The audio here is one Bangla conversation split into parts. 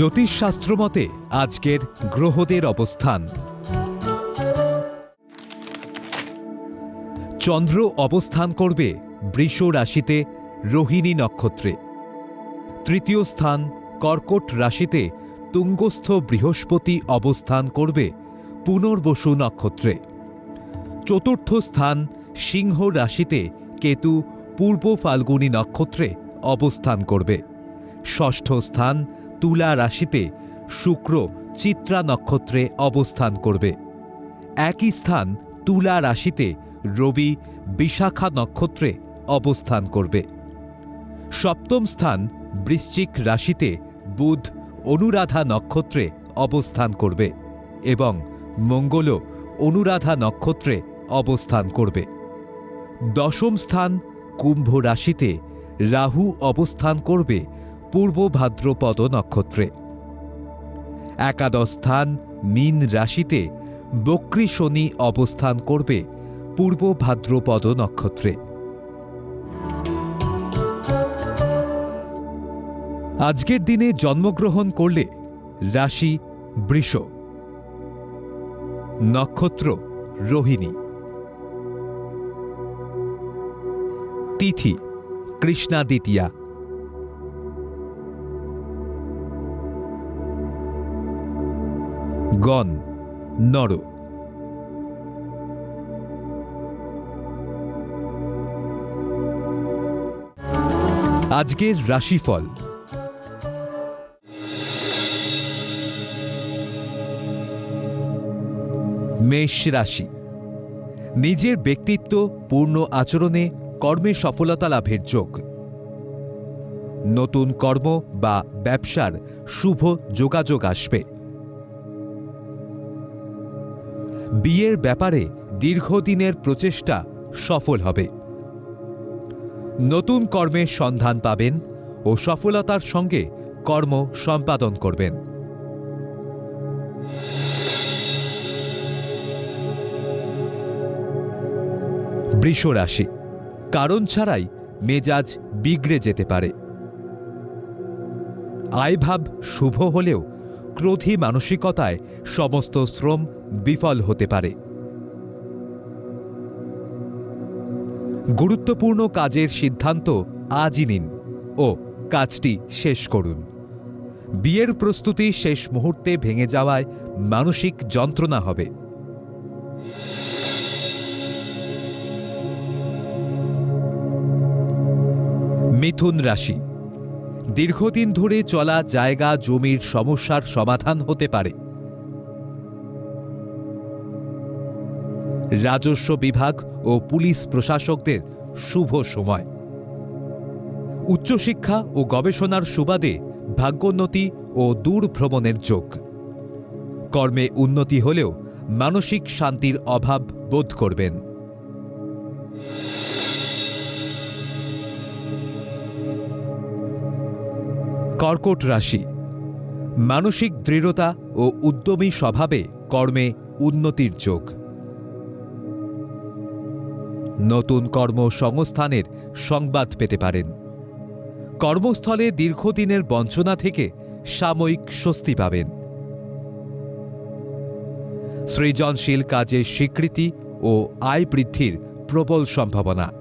জ্যোতিষশাস্ত্র মতে আজকের গ্রহদের অবস্থান। চন্দ্র অবস্থান করবে বৃষ রাশিতে রোহিণী নক্ষত্রে। তৃতীয় স্থান কর্কট রাশিতে তুঙ্গস্থ বৃহস্পতি অবস্থান করবে পুনর্বসু নক্ষত্রে। চতুর্থ স্থান সিংহ রাশিতে কেতু পূর্ব ফাল্গুনী নক্ষত্রে অবস্থান করবে। ষষ্ঠ স্থান তুলা রাশিতে শুক্র চিত্রা নক্ষত্রে অবস্থান করবে। একই স্থান তুলা রাশিতে রবি বিশাখা নক্ষত্রে অবস্থান করবে। সপ্তম স্থান বৃশ্চিক রাশিতে বুধ অনুরাধা নক্ষত্রে অবস্থান করবে এবং মঙ্গলও অনুরাধা নক্ষত্রে অবস্থান করবে। দশম স্থান কুম্ভ রাশিতে রাহু অবস্থান করবে পূর্ব ভাদ্রপদ নক্ষত্রে। একাদশ স্থান মীন রাশিতে বক্রী শনি অবস্থান করবে পূর্ব ভাদ্রপদ নক্ষত্রে। আজকের দিনে জন্মগ্রহণ করলে রাশি বৃষ। নক্ষত্র রোহিণী। তিথি কৃষ্ণা দ্বিতীয়া গণ, নর। আজকের রাশিফল। মেষ রাশি। নিজের ব্যক্তিত্ব পূর্ণ আচরণে কর্মে সফলতা লাভের যোগ। নতুন কর্ম বা ব্যবসার শুভ যোগাযোগ আসবে। বিয়ের ব্যাপারে দীর্ঘদিনের প্রচেষ্টা সফল হবে। নতুন কর্মের সন্ধান পাবেন ও সফলতার সঙ্গে কর্ম সম্পাদন করবেন। বৃষ রাশি, কারণ ছাড়াই মেজাজ বিগড়ে যেতে পারে। আয়ভাব শুভ হলেও ক্রোধী মানসিকতায় সমস্ত শ্রম বিফল হতে পারে। গুরুত্বপূর্ণ কাজের সিদ্ধান্ত আজই নিন ও কাজটি শেষ করুন। বিয়ের প্রস্তুতি শেষ মুহূর্তে ভেঙে যাওয়ায় মানসিক যন্ত্রণা হবে। মিথুন রাশি দীর্ঘদিন ধরে চলা জায়গা জমির সমস্যার সমাধান হতে পারে। রাজস্ব বিভাগ ও পুলিশ প্রশাসকদের শুভ সময়। উচ্চশিক্ষা ও গবেষণার সুবাদে ভাগ্যোন্নতি ও দূর ভ্রমণের যোগ। কর্মে উন্নতি হলেও মানসিক শান্তির অভাব বোধ করবেন। কর্কট রাশি। মানসিক দৃঢ়তা ও উদ্যমী স্বভাবে কর্মে উন্নতির যোগ। নতুন কর্মসংস্থানের সংবাদ পেতে পারেন। কর্মস্থলে দীর্ঘদিনের বঞ্চনা থেকে সাময়িক স্বস্তি পাবেন। সৃজনশীল কাজের স্বীকৃতি ও আয় বৃদ্ধির প্রবল সম্ভাবনা।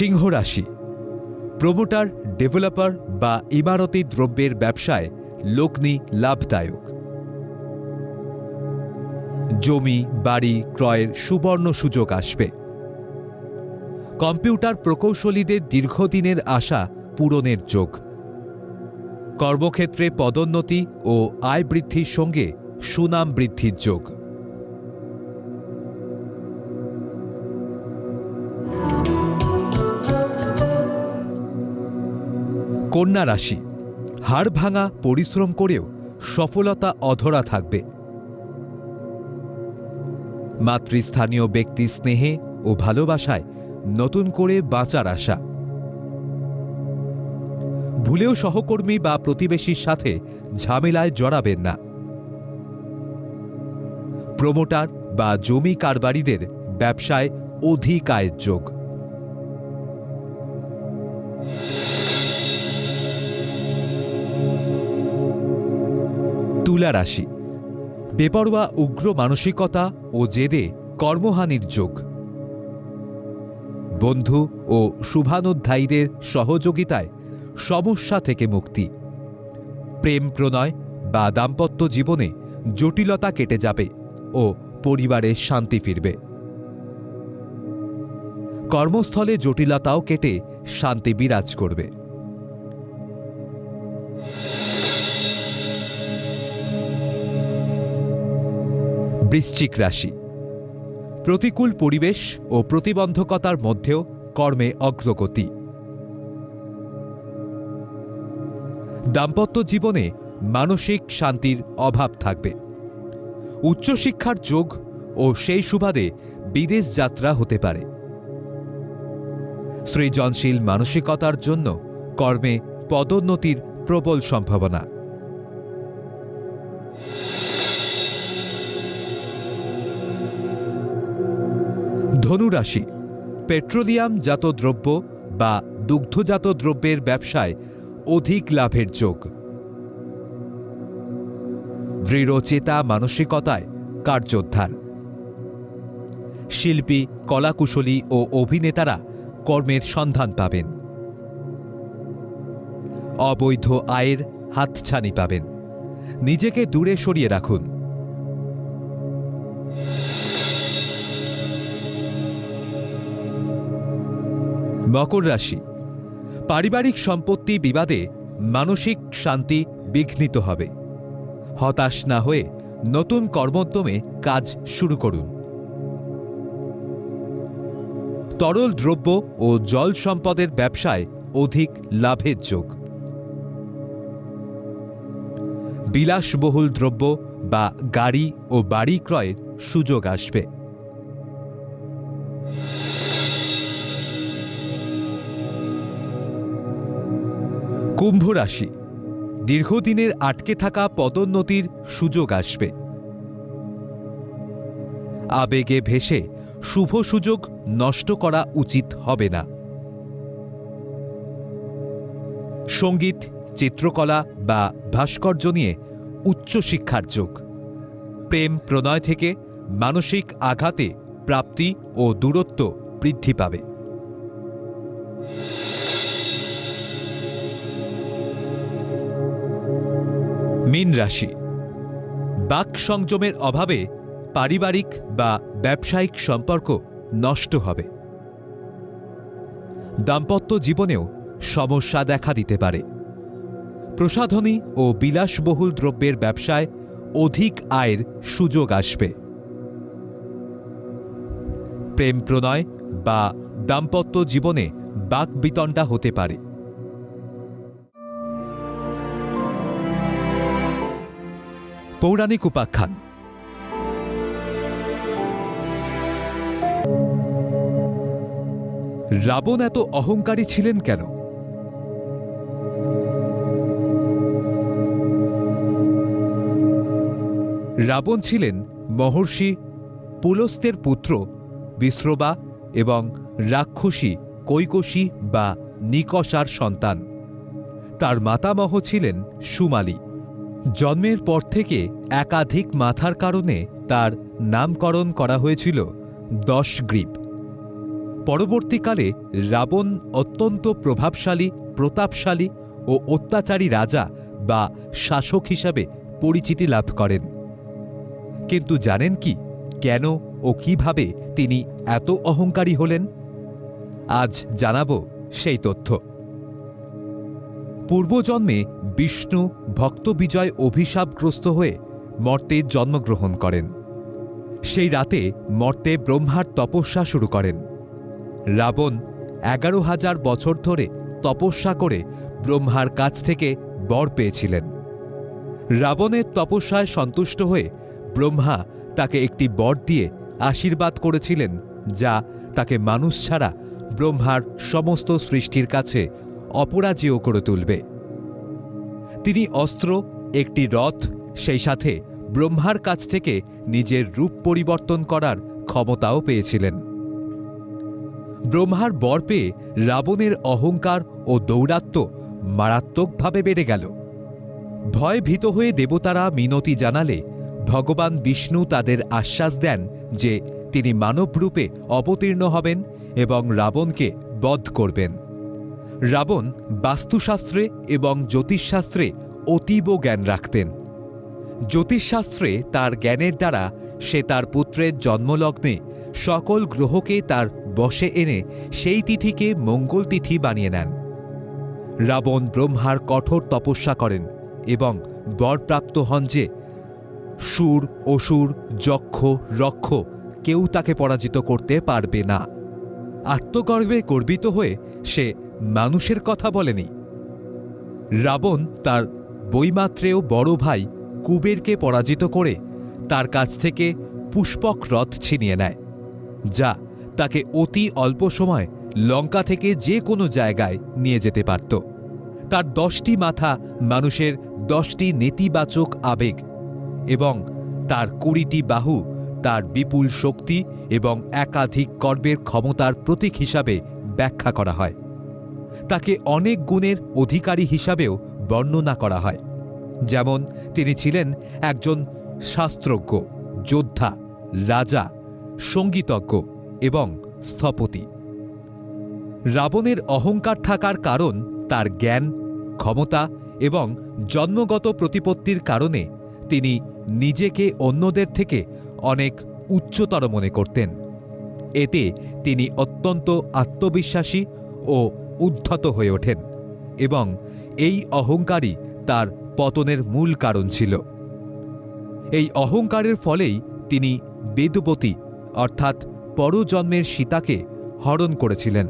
সিংহ রাশি। প্রমোটার, ডেভেলপার বা ইমারতি দ্রব্যের ব্যবসায় লগ্নি লাভদায়ক। জমি, বাড়ি, ক্রয়ের সুবর্ণ সুযোগ আসবে। কম্পিউটার প্রকৌশলীদের দীর্ঘদিনের আশা পূরণের যোগ। কর্মক্ষেত্রে পদোন্নতি ও আয় বৃদ্ধির সঙ্গে সুনাম বৃদ্ধির যোগ। কন্যা রাশি, হাড় ভাঙা, পরিশ্রম করেও সফলতা অধরা থাকবে। মাতৃস্থানীয় ব্যক্তি স্নেহে ও ভালোবাসায় নতুন করে বাঁচার আশা। ভুলেও সহকর্মী বা প্রতিবেশীর সাথে ঝামেলায় জড়াবেন না। প্রমোটার বা জমি কারবারিদের ব্যবসায় অধিক আয়ের যোগ। তুলা রাশি। বেপরোয়া উগ্র মানসিকতা ও জেদে কর্মহানির যোগ। বন্ধু ও শুভানুধ্যায়ীদের সহযোগিতায় সমস্যা থেকে মুক্তি। প্রেম প্রণয় বা দাম্পত্য জীবনে জটিলতা কেটে যাবে ও পরিবারে শান্তি ফিরবে। কর্মস্থলে জটিলতাও কেটে শান্তি বিরাজ করবে। বৃশ্চিক রাশি। প্রতিকূল পরিবেশ ও প্রতিবন্ধকতার মধ্যেও কর্মে অগ্রগতি। দাম্পত্য জীবনে মানসিক শান্তির অভাব থাকবে। উচ্চশিক্ষার যোগ ও সেই সুবাদে বিদেশ যাত্রা হতে পারে। সৃজনশীল মানসিকতার জন্য কর্মে পদোন্নতির প্রবল সম্ভাবনা। ধনুরাশি। পেট্রোলিয়াম জাত দ্রব্য বা দুগ্ধজাত দ্রব্যের ব্যবসায় অধিক লাভের যোগ। দৃঢ়চেতা মানসিকতায় কার্যোদ্ধার। শিল্পী, কলাকুশলী ও অভিনেতারা কর্মের সন্ধান পাবেন। অবৈধ আয়ের হাতছানি পাবেন। নিজেকে দূরে সরিয়ে রাখুন। মকর রাশি। পারিবারিক সম্পত্তি বিবাদে মানসিক শান্তি বিঘ্নিত হবে। হতাশ না হয়ে নতুন কর্মোদ্যমে কাজ শুরু করুন। তরল দ্রব্য ও জল সম্পদের ব্যবসায় অধিক লাভের যোগ। বিলাসবহুল দ্রব্য বা গাড়ি ও বাড়ি ক্রয়ের সুযোগ আসবে। কুম্ভ রাশি। দীর্ঘদিনের আটকে থাকা পদোন্নতির সুযোগ আসবে। আবেগে ভেসে শুভ সুযোগ নষ্ট করা উচিত হবে না। সংগীত, চিত্রকলা বা ভাস্কর্য নিয়ে উচ্চশিক্ষার যোগ। প্রেম প্রণয় থেকে মানসিক আঘাতে প্রাপ্তি ও দূরত্ব বৃদ্ধি পাবে। মীন রাশি। বাক সংযমের অভাবে পারিবারিক বা ব্যবসায়িক সম্পর্ক নষ্ট হবে। দাম্পত্য জীবনেও সমস্যা দেখা দিতে পারে। প্রসাধনী ও বিলাসবহুল দ্রব্যের ব্যবসায় অধিক আয়ের সুযোগ আসবে। প্রেম প্রণয় বা দাম্পত্য জীবনে বাক বিতণ্ডা হতে পারে। পৌরাণিক উপাখ্যান। রাবণ এত অহংকারী ছিলেন কেন? রাবণ ছিলেন মহর্ষি পুলস্তের পুত্র বিশ্রবা এবং রাক্ষসী কৈকসী বা নিকষার সন্তান। তার মাতামহ ছিলেন সুমালী। জন্মের পর থেকে একাধিক মাথার কারণে তার নামকরণ করা হয়েছিল দশ গ্রীপ পরবর্তীকালে রাবণ অত্যন্ত প্রভাবশালী, প্রতাপশালী ও অত্যাচারী রাজা বা শাসক হিসাবে পরিচিতি লাভ করেন। কিন্তু জানেন কি, কেন ও কীভাবে তিনি এত অহংকারী হলেন? আজ জানাব সেই তথ্য। পূর্বজন্মে বিষ্ণু ভক্তবিজয় অভিশাপগ্রস্ত হয়ে মর্তে জন্মগ্রহণ করেন। সেই রাতে মর্তে ব্রহ্মার তপস্যা শুরু করেন। রাবণ এগারো হাজার বছর ধরে তপস্যা করে ব্রহ্মার কাছ থেকে বর পেয়েছিলেন। রাবণের তপস্যায় সন্তুষ্ট হয়ে ব্রহ্মা তাকে একটি বর দিয়ে আশীর্বাদ করেছিলেন, যা তাকে মানুষ ছাড়া ব্রহ্মার সমস্ত সৃষ্টির কাছে অপরাজেয় করে তুলবে। তিনি অস্ত্র, একটি রথ, সেই সাথে ব্রহ্মার কাছ থেকে নিজের রূপ পরিবর্তন করার ক্ষমতাও পেয়েছিলেন। ব্রহ্মার বর পেয়ে রাবণের অহংকার ও দৌরাত্ম্য মারাত্মকভাবে বেড়ে গেল। ভয় ভীত হয়ে দেবতারা মিনতি জানালে ভগবান বিষ্ণু তাদের আশ্বাস দেন যে তিনি মানবরূপে অবতীর্ণ হবেন এবং রাবণকে বধ করবেন। রাবণ বাস্তুশাস্ত্রে এবং জ্যোতিষশাস্ত্রে অতীব জ্ঞান রাখতেন। জ্যোতিষশাস্ত্রে তার জ্ঞানের দ্বারা সে তার পুত্রের জন্মলগ্নে সকল গ্রহকে তার বশে এনে সেই তিথিকে মঙ্গল তিথি বানিয়ে নেন। রাবণ ব্রহ্মার কঠোর তপস্যা করেন এবং বরপ্রাপ্ত হন যে সুর, অসুর, যক্ষ, রক্ষ কেউ তাকে পরাজিত করতে পারবে না। আত্মগর্বে গর্বিত হয়ে সে মানুষের কথা বলেনি। রাবণ তার বইমাত্রেও বড় ভাই কুবেরকে পরাজিত করে তার কাছ থেকে পুষ্পক রথ ছিনিয়ে নেয়, যা তাকে অতি অল্প সময় লঙ্কা থেকে যে কোনো জায়গায় নিয়ে যেতে পারত। তার দশটি মাথা মানুষের দশটি নেতিবাচক আবেগ এবং তার কুড়িটি বাহু তার বিপুল শক্তি এবং একাধিক কর্মের ক্ষমতার প্রতীক হিসাবে ব্যাখ্যা করা হয়। তাকে অনেক গুণের অধিকারী হিসাবেও বর্ণনা করা হয়। যেমন, তিনি ছিলেন একজন শাস্ত্রজ্ঞ, যোদ্ধা, রাজা, সঙ্গীতজ্ঞ এবং স্থপতি। রাবণের অহংকার থাকার কারণ তার জ্ঞান, ক্ষমতা এবং জন্মগত প্রতিপত্তির কারণে তিনি নিজেকে অন্যদের থেকে অনেক উচ্চতর মনে করতেন। এতে তিনি অত্যন্ত আত্মবিশ্বাসী ও উদ্ধত হয়ে ওঠেন এবং এই অহংকারই তার পতনের মূল কারণ ছিল। এই অহংকারের ফলেই তিনি বেদুপতি অর্থাৎ পরজন্মের সীতাকে হরণ করেছিলেন,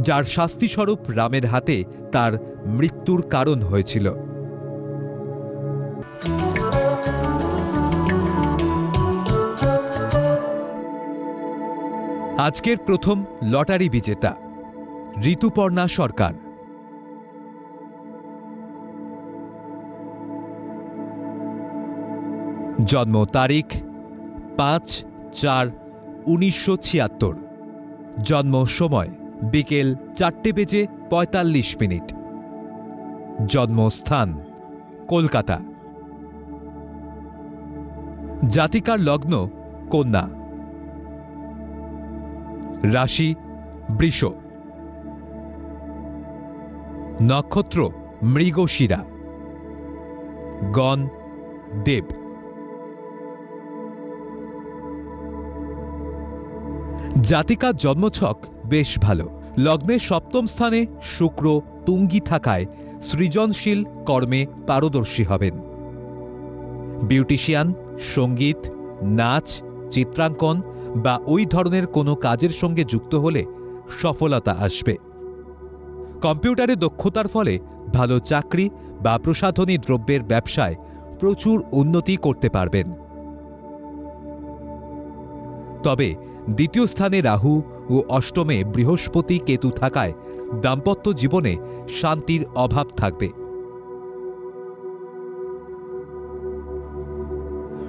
যার শাস্তিস্বরূপ রামের হাতে তার মৃত্যুর কারণ হয়েছিল। আজকের প্রথম লটারি বিজেতা ঋতুপর্ণা সরকার। জন্ম তারিখ পাঁচ চার উনিশশো ছিয়াত্তর। জন্ম সময় বিকেল চারটে বেজে পঁয়তাল্লিশ মিনিট। জন্মস্থান কলকাতা। জাতিকার লগ্ন কন্যা। রাশি বৃষ। নক্ষত্র মৃগশিরা। গণ, দেব। জাতিকার জন্মছক বেশ ভালো। লগ্নের সপ্তম স্থানে শুক্র তুঙ্গি থাকায় সৃজনশীল কর্মে পারদর্শী হবেন। বিউটিশিয়ান, সংগীত, নাচ, চিত্রাঙ্কন বা ওই ধরনের কোনো কাজের সঙ্গে যুক্ত হলে সফলতা আসবে। কম্পিউটারে দক্ষতার ফলে ভালো চাকরি বা প্রসাধনী দ্রব্যের ব্যবসায় প্রচুর উন্নতি করতে পারবেন। তবে দ্বিতীয় স্থানে রাহু ও অষ্টমে বৃহস্পতি কেতু থাকায় দাম্পত্য জীবনে শান্তির অভাব থাকবে।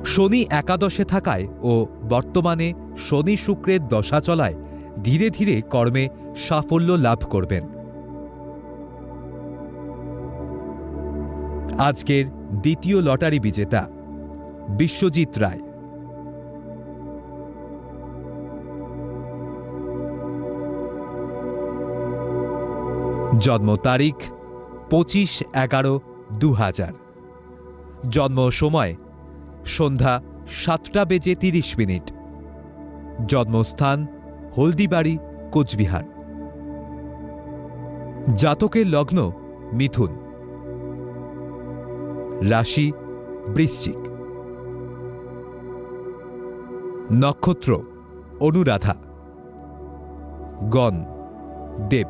শনি একাদশে থাকায় ও বর্তমানে শনি শুক্রের দশা চলায় ধীরে ধীরে কর্মে সাফল্য লাভ করবেন। আজকের দ্বিতীয় লটারি বিজেতা, বিশ্বজিৎ রায়। জন্ম তারিখ পঁচিশ এগারো দু জন্ম সময় সন্ধ্যা সাতটা বেজে তিরিশ মিনিট। জন্মস্থান হলদিবাড়ি, কোচবিহার। জাতকের লগ্ন মিথুন। রাশি বৃশ্চিক। নক্ষত্র অনুরাধা। গণ দেব।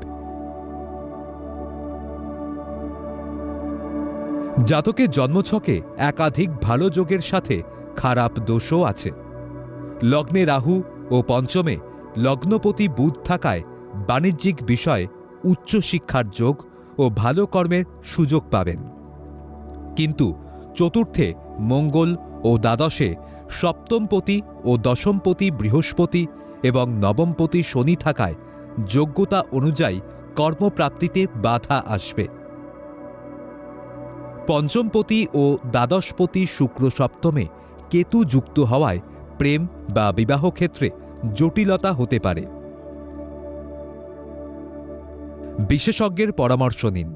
জাতকের জন্মছকে একাধিক ভালো যোগের সাথে খারাপ দোষও আছে। লগ্নে রাহু ও পঞ্চমে লগ্নপতি বুধ থাকায় বাণিজ্যিক বিষয়ে উচ্চশিক্ষার যোগ ও ভালো কর্মের সুযোগ পাবেন। কিন্তু চতুর্থে মঙ্গল ও দ্বাদশে সপ্তমপতি ও দশমপতি বৃহস্পতি এবং নবমপতি শনি থাকায় যোগ্যতা অনুযায়ী কর্মপ্রাপ্তিতে বাধা আসবে। পঞ্চমপতি ও দ্বাদশপতি শুক্র সপ্তমে কেতু যুক্ত হওয়ায় প্রেম বা বিবাহ ক্ষেত্রে জটিলতা হতে পারে। বিশেষজ্ঞের পরামর্শ নিন।